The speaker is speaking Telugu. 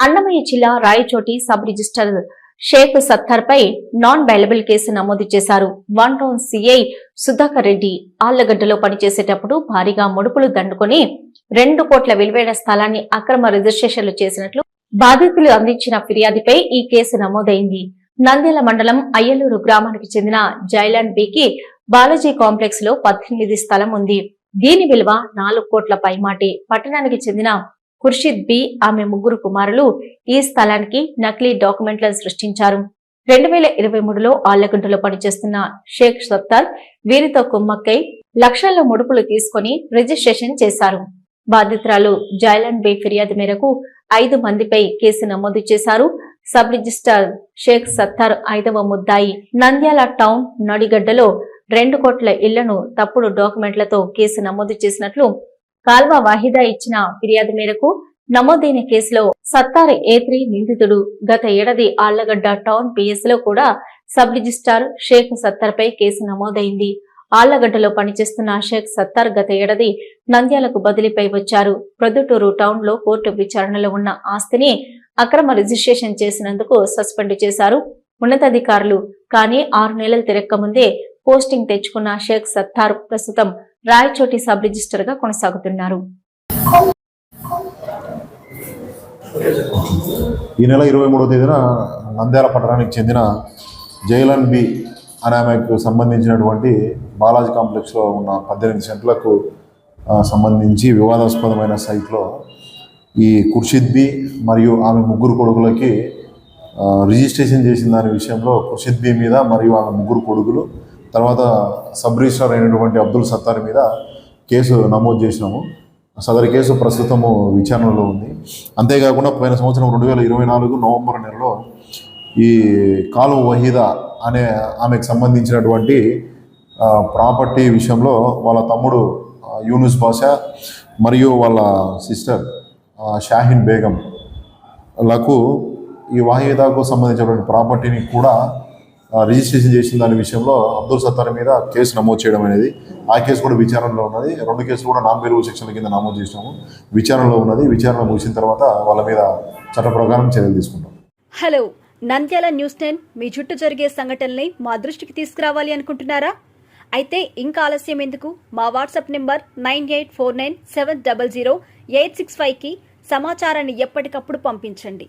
అన్నమయ్య జిల్లా రాయచోటి సబ్ రిజిస్టర్ షేక్ సత్తర్ పై నాన్ బైలబుల్ కేసు నమోదు చేశారు. One town CI Sudhakar Reddy ఆళ్ళగడ్డలో పనిచేసేటప్పుడు భారీగా ముడుపులు దండుకొని రెండు కోట్ల విలువైన స్థలాన్ని అక్రమ రిజిస్ట్రేషన్లు చేసినట్లు బాధితులు అందించిన ఫిర్యాదుపై ఈ కేసు నమోదైంది. నంద్యాల మండలం అయ్యలూరు గ్రామానికి చెందిన జైలాండ్ బికి బాలాజీ కాంప్లెక్స్లో పద్దెనిమిది స్థలం ఉంది. దీని విలువ నాలుగు కోట్ల పైమాటి. పట్టణానికి చెందిన ఖుర్షిద్ బి ఆమె ముగ్గురు కుమారులు ఈ స్థలానికి నకిలీ డాక్యుమెంట్లను సృష్టించారు. రెండు వేల ఇరవై మూడులో ఆళ్ళగడ్డలో పనిచేస్తున్న షేక్ సత్తార్ వీరితో కుమ్మక్కై లక్షల్లో ముడుపులు తీసుకొని రిజిస్ట్రేషన్ చేశారు. బాధితురాలు జైలాండ్ బే ఫిర్యాదు మేరకు ఐదు మందిపై కేసు నమోదు చేశారు. సబ్ రిజిస్టార్ షేక్ సత్తార్ ఐదవ ముద్దాయి. నంద్యాల టౌన్ నడిగడ్డలో రెండు కోట్ల ఇళ్ళను తప్పుడు డాక్యుమెంట్లతో కేసు నమోదు చేసినట్లు కాల్వ వాహిదా ఇచ్చిన ఫిర్యాదు మేరకు నమోదైన కేసులో సత్తార్ ఏ త్రీ నిందితుడు గత ఏడాది ఆళ్ళగడ్డ టౌన్ పిఎస్లో కూడా సబ్ రిజిస్ట్రార్ షేక్ సత్తార్ పై కేసు నమోదైంది. ఆళ్ళగడ్డలో పనిచేస్తున్న షేక్ సత్తార్ గత ఏడాది నంద్యాలకు బదిలీపై వచ్చారు. ప్రొద్దుటూరు టౌన్లో కోర్టు విచారణలో ఉన్న ఆస్తిని అక్రమ రిజిస్ట్రేషన్ చేసినందుకు సస్పెండ్ చేశారు. ఉన్నతాధికారులు కానీ ఆరు నెలలు తిరక్క ముందే పోస్టింగ్ తెచ్చుకున్న షేక్ సత్తార్ ప్రస్తుతం రాయచోటి సబ్ రిజిస్టర్గా కొనసాగుతున్నారు. ఈ నెల ఇరవై మూడవ తేదీన నంద్యాల పట్టణానికి చెందిన జైలన్ బి అనే ఆమెకు సంబంధించినటువంటి బాలాజీ కాంప్లెక్స్లో ఉన్న పద్దెనిమిది సెంట్లకు సంబంధించి వివాదాస్పదమైన సైట్లో ఈ ఖుర్షిద్ బి మరియు ఆమె ముగ్గురు కొడుకులకి రిజిస్ట్రేషన్ చేసిన దాని విషయంలో ఖుర్షిద్ బి మీద మరియు ఆమె ముగ్గురు కొడుకులు తర్వాత సబ్ రిజిస్ట్రార్ అయినటువంటి అబ్దుల్ సత్తార్ మీద కేసు నమోదు చేసినాము. సదరి కేసు ప్రస్తుతము విచారణలో ఉంది. అంతేకాకుండా పోయిన సంవత్సరం రెండు వేల ఇరవై నాలుగు నవంబర్ నెలలో ఈ కాలు వహీదా అనే ఆమెకు సంబంధించినటువంటి ప్రాపర్టీ విషయంలో వాళ్ళ తమ్ముడు యూనుస్ బాషా మరియు వాళ్ళ సిస్టర్ షాహీన్ షాహిన్ బేగం లకు ఈ వాహిదాకు సంబంధించినటువంటి ప్రాపర్టీని కూడా రిజిస్ట్రేషన్ చేసిన దాని విషయంలో అబ్దుల్ సత్తార్ మీద కేసు నమోదు చేయడం అనేది ఆ కేసు కూడా విచారణలో ఉన్నది. రెండు కేసులు కూడా నాన్ బెయిలబుల్ సెక్షన్ల కింద నమోదు చేసినాము. విచారణలో ఉన్నది. విచారణ ముగిసిన తర్వాత వాళ్ళ మీద చట్ట ప్రకారం చర్యలు తీసుకుంటాం. హలో నంద్యాల న్యూస్ టెన్ మీ చుట్టూ జరిగే సంఘటనల్ని మా దృష్టికి తీసుకురావాలి అనుకుంటున్నారా? అయితే ఇంకా ఆలస్యం ఎందుకు? మా WhatsApp number nine eight four nine seven double zero eight six ఫైవ్కి సమాచారాన్ని ఎప్పటికప్పుడు పంపించండి.